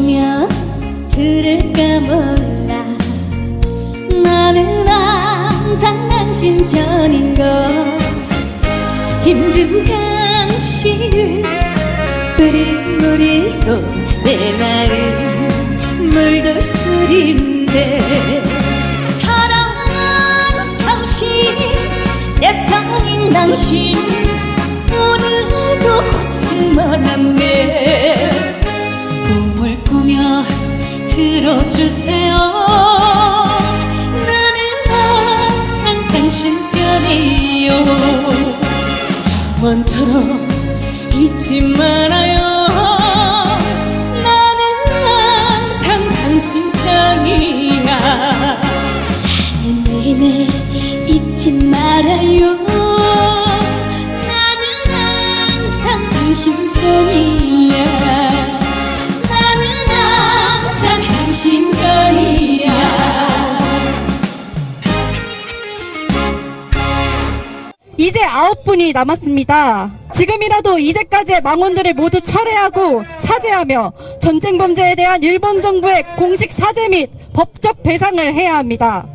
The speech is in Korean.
꾸며 들을까 몰라. 나는 항상 당신 편인 것. 힘든 당신을 쓰리무리고 내 마음 물도 술인데. 사랑한 당신 내 편인 당신 오늘도 고생만 한네 들어주세요. 나는 항상 당신 편이요. 원처럼 잊지 말아요. 나는 항상 당신 편이야. 내내 잊지 말아요. 나는 항상 당신 편이야 이제 아홉 분이 남았습니다. 지금이라도 이제까지의 망언들을 모두 철회하고 사죄하며 전쟁 범죄에 대한 일본 정부의 공식 사죄 및 법적 배상을 해야 합니다.